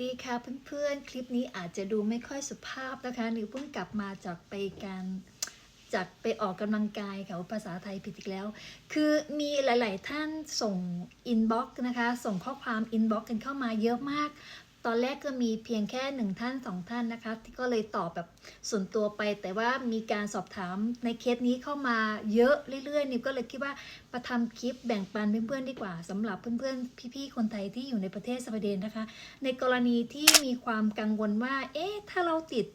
ดีค่ะเพื่อนๆ คลิปนี้อาจจะดูไม่ค่อยสุภาพนะคะหนูเพิ่งกลับมาจากไปการจากไปออกกำลังกายค่ะภาษาไทยผิดอีกแล้ว คือมีหลาย ๆ ท่านส่งอินบ็อกซ์นะคะ ส่งข้อความอินบ็อกซ์กันเข้ามาเยอะมาก ตอนแรกก็มีเพียงแค่หนึ่งท่านสองท่านนะคะ ที่ก็เลยตอบแบบส่วนตัวไป แต่ว่ามีการสอบถามในเคสนี้เข้ามาเยอะเรื่อยๆนิวก็เลยคิดว่าประทำคลิปแบ่งปันเพื่อนๆดีกว่าสำหรับเพื่อนๆพี่ๆคนไทยที่อยู่ในประเทศสวีเดนนะคะ ในกรณีที่มีความกังวลว่า เอ๊ะถ้าเราติด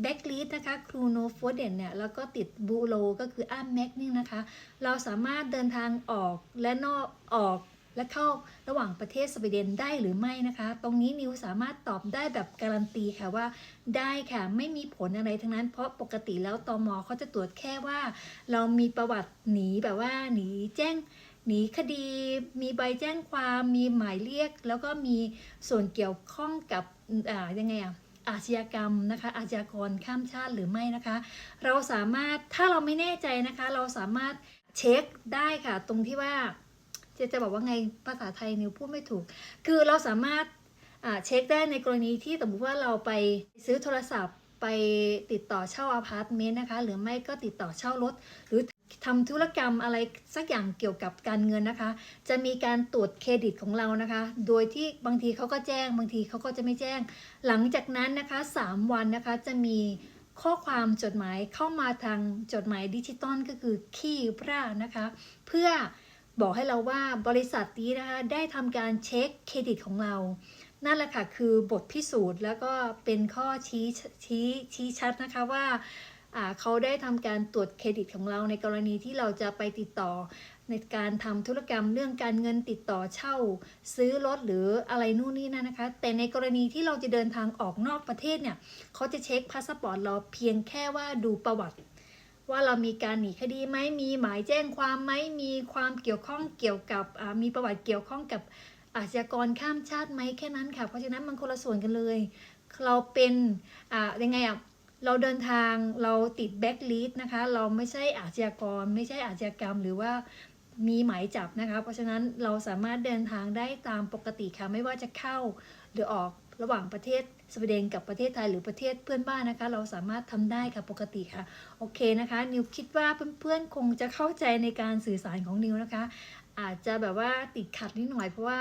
แบ็กลีดนะคะครูโนโฟเดนเนี่ย แล้วก็ติดบูโลก็คืออ้ามแม็กนี่นะคะ เราสามารถเดินทางออกและนอกออก และเข้าระหว่างประเทศสวีเดนได้หรือไม่นะคะ ตรงนี้นิวสามารถตอบได้แบบการันตีค่ะว่าได้ค่ะไม่มีผลอะไรทั้งนั้น เพราะปกติแล้วตอมอเขาจะตรวจแค่ว่า เรามีประวัติหนีแบบว่าหนีแจ้งหนีคดี มีใบแจ้งความมีหมายเรียก แล้วก็มีส่วนเกี่ยวข้องกับอ่ายังไงอะอาชญากรรมนะคะ อาชญากรข้ามชาติหรือไม่นะคะ เราสามารถถ้าเราไม่แน่ใจนะคะ เราสามารถเช็คได้ค่ะ ตรงที่ว่า จะจะบอกว่าไงภาษาไทยนิวพูดไม่ถูก คือเราสามารถเช็คได้ในกรณีที่สมมติว่าเราไปซื้อโทรศัพท์ไปติดต่อเช่าอพาร์ตเมนต์นะคะ หรือไม่ก็ติดต่อเช่ารถ หรือทำธุรกรรมอะไรสักอย่างเกี่ยวกับการเงินนะคะ จะมีการตรวจเครดิตของเรานะคะ โดยที่บางทีเขาก็แจ้ง บางทีเขาก็จะไม่แจ้ง หลังจากนั้นนะคะ 3 วันนะคะจะมีข้อความจดหมายเข้ามาทางจดหมายดิจิตอลก็คือคีย์พระนะคะ เพื่อ บอกให้เราว่าบริษัทนี้นะคะได้ทำการเช็คเครดิตของเรา นั่นแหละค่ะคือบทพิสูจน์แล้วก็เป็นข้อชี้ชี้ชี้ชัดนะคะว่าเขาได้ทำการตรวจเครดิตของเราในกรณีที่เราจะไปติดต่อ ในการทำธุรกรรมเรื่องการเงินติดต่อเช่า ซื้อรถหรืออะไรนู่นนี่นั่นนะคะ แต่ในกรณีที่เราจะเดินทางออกนอกประเทศเนี่ยเขาจะเช็คพาสปอร์ตเราเพียงแค่ว่าดูประวัติ ว่าเรามีการหนีคดีไหมมีหมายแจ้งความไหมมีความเกี่ยวข้องเกี่ยวกับมีประวัติเกี่ยวข้องกับอาชญากรข้ามชาติไหมแค่นั้นค่ะ เพราะฉะนั้นมันคนละส่วนกันเลย เราเป็นอ่ายังไงอะเราเดินทางเราติดแบ็กลิสต์นะคะ เราไม่ใช่อาชญากร ไม่ใช่อาชญากรรมหรือว่ามีหมายจับนะคะ เพราะฉะนั้นเราสามารถเดินทางได้ตามปกติค่ะ ไม่ว่าจะเข้าหรือออก ระหว่างประเทศสวีเดนกับประเทศไทยหรือประเทศเพื่อนบ้านนะคะ เราสามารถทำได้ค่ะปกติค่ะ โอเคนะคะ นิวคิดว่าเพื่อนๆคงจะเข้าใจในการสื่อสารของนิวนะคะ อาจจะแบบว่าติดขัดนิดหน่อยเพราะว่า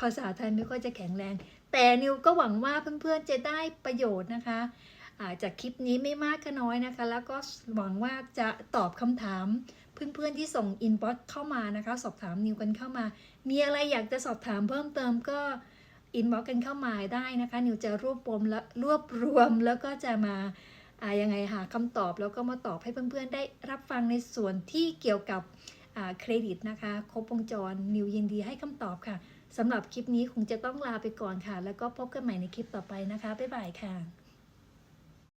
ภาษาไทยไม่ค่อยจะแข็งแรง แต่นิวก็หวังว่าเพื่อนๆจะได้ประโยชน์นะคะอาจากคลิปนี้ไม่มากก็น้อยนะคะ แล้วก็หวังว่าจะตอบคำถามเพื่อนๆที่ส่งอินบ็อกซ์เข้ามานะคะ สอบถามนิวกันเข้ามา มีอะไรอยากจะสอบถามเพิ่มเติมก็ อินบ็อกกันเข้ามาได้นะคะ นิวจะรวบรวมและรวบรวมแล้วก็จะมาอ่ายังไงหาคำตอบแล้วก็มาตอบให้เพื่อนๆ ได้รับฟังในส่วนที่เกี่ยวกับอ่าเครดิตนะคะ ครบวงจรนิวยินดีให้คำตอบค่ะสำหรับคลิปนี้คงจะต้องลาไปก่อนค่ะ แล้วก็พบกันใหม่ในคลิปต่อไปนะคะ บ๊ายบายค่ะ